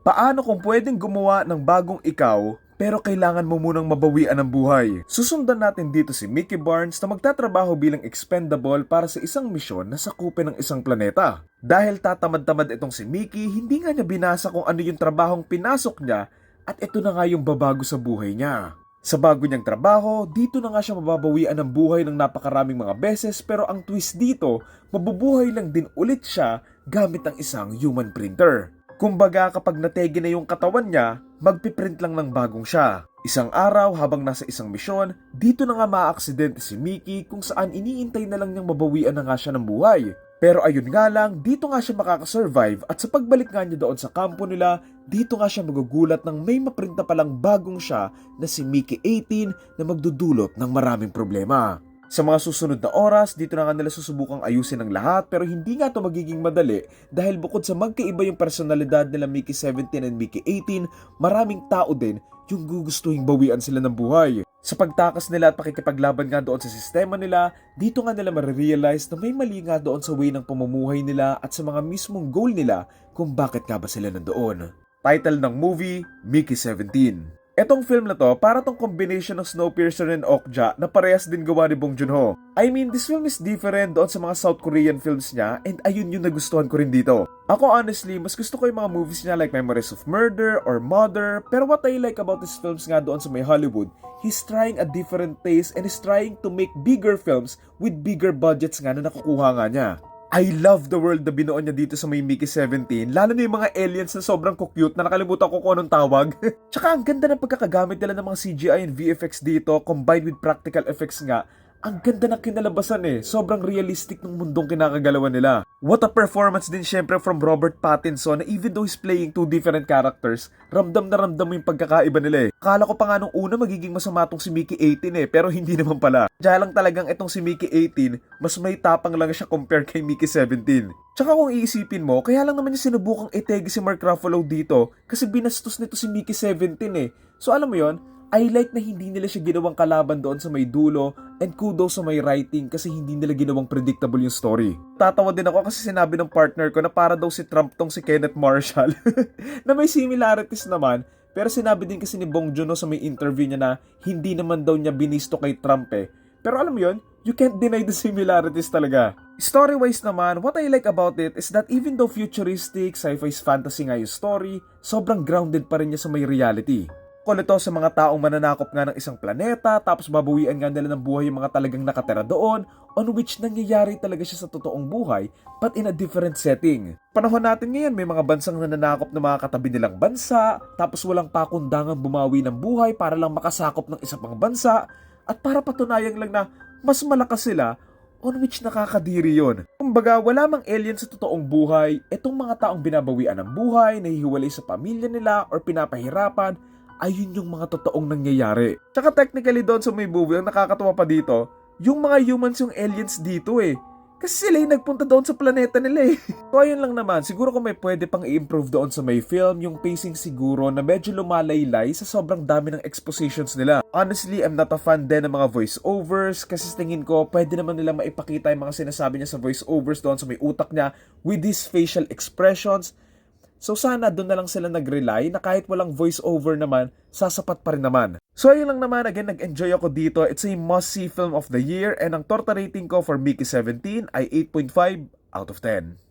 Paano kung pwedeng gumawa ng bagong ikaw pero kailangan mo munang mabawian ang buhay? Susundan natin dito si Mickey Barnes na magtatrabaho bilang expendable para sa isang misyon na sakupin ng isang planeta. Dahil tatamad-tamad itong si Mickey, hindi nga niya binasa kung ano yung trabahong pinasok niya at ito na nga yung babago sa buhay niya. Sa bago niyang trabaho, dito na nga siya mababawian ng buhay ng napakaraming mga beses pero ang twist dito, mabubuhay lang din ulit siya gamit ang isang human printer. Kumbaga kapag nategi na yung katawan niya, magpiprint lang ng bagong siya. Isang araw habang nasa isang misyon, dito na nga maaaksidente si Mickey kung saan iniintay na lang niyang mabawian na nga siya ng buhay. Pero ayun nga lang, dito nga siya makakasurvive at sa pagbalik nga niya doon sa kampo nila, dito nga siya magugulat ng may maprint na palang bagong siya na si Mickey 18 na magdudulot ng maraming problema. Sa mga susunod na oras, dito na nga nila susubukang ayusin ang lahat pero hindi nga to magiging madali dahil bukod sa magkaiba yung personalidad nila Mickey 17 and Mickey 18, maraming tao din yung gugustuhing bawian sila ng buhay. Sa pagtakas nila at pakikipaglaban nga doon sa sistema nila, dito nga nila marirealize na may mali nga doon sa way ng pamumuhay nila at sa mga mismong goal nila kung bakit nga ba sila nandoon. Title ng movie, Mickey 17. Etong film na to, para tong combination ng Snowpiercer and Okja na parehas din gawa ni Bong Joon-ho. I mean, this film is different doon sa mga South Korean films niya and ayun yung nagustuhan ko rin dito. Ako honestly, mas gusto ko yung mga movies niya like Memories of Murder or Mother, pero what I like about these films nga doon sa may Hollywood, he's trying a different taste and is trying to make bigger films with bigger budgets nga na nakukuha nga niya. I love the world na binuo niya dito sa may Mickey 17, lalo na yung mga aliens na sobrang cute na nakalimutan ko kung anong tawag. Tsaka ang ganda ng pagkakagamit nila ng mga CGI and VFX dito combined with practical effects nga. Ang ganda ng kinalabasan eh. Sobrang realistic ng mundong kinakagalawan nila. What a performance din syempre from Robert Pattinson na even though he's playing two different characters, ramdam na ramdam mo yung pagkakaiba nila eh. Akala ko pa nga nung una magiging masama tong si Mickey 18 eh, pero hindi naman pala. Kaya lang talagang itong si Mickey 18, mas may tapang lang siya compare kay Mickey 17. Tsaka kung iisipin mo, kaya lang naman niya sinubukang itegi si Mark Ruffalo dito kasi binastos nito si Mickey 17 eh. So alam mo yon I like na hindi nila siya ginawang kalaban doon sa may dulo and kudos sa may writing kasi hindi nila ginawang predictable yung story. Tatawa din ako kasi sinabi ng partner ko na para daw si Trump tong si Kenneth Marshall na may similarities naman pero sinabi din kasi ni Bong Joon-ho sa may interview niya na hindi naman daw niya binisto kay Trump eh. Pero alam mo yon, you can't deny the similarities talaga. Story-wise naman, what I like about it is that even though futuristic, sci-fi fantasy nga yung story, sobrang grounded pa rin niya sa may reality. Kung ito sa mga taong mananakop nga ng isang planeta tapos babawian nga nila ng buhay yung mga talagang nakatera doon on which nangyayari talaga siya sa totoong buhay but in a different setting. Panahon natin ngayon may mga bansang nananakop ng mga katabi nilang bansa tapos walang pakundangan bumawi ng buhay para lang makasakop ng isa pang bansa at para patunayan lang na mas malakas sila on which nakakadiri yon. Kumbaga, wala mang alien sa totoong buhay, itong mga taong binabawian ng buhay, nahihiwalay sa pamilya nila or pinapahirapan, ayun yung mga totoong nangyayari. Tsaka technically doon sa may movie, ang nakakatawa pa dito, yung mga humans yung aliens dito eh. Kasi sila yung nagpunta doon sa planeta nila eh. so ayun lang naman, siguro kung may pwede pang i-improve doon sa may film, yung pacing siguro na medyo lumalaylay sa sobrang dami ng expositions nila. Honestly, I'm not a fan din ng mga voiceovers kasi tingin ko pwede naman nila maipakita yung mga sinasabi niya sa voiceovers doon sa may utak niya with these facial expressions. So sana doon na lang sila nag-rely na kahit walang voice-over naman, sasapat pa rin naman. So ayun lang naman, again, nag-enjoy ako dito. It's a must-see film of the year and ang torta rating ko for Mickey 17 ay 8.5 out of 10.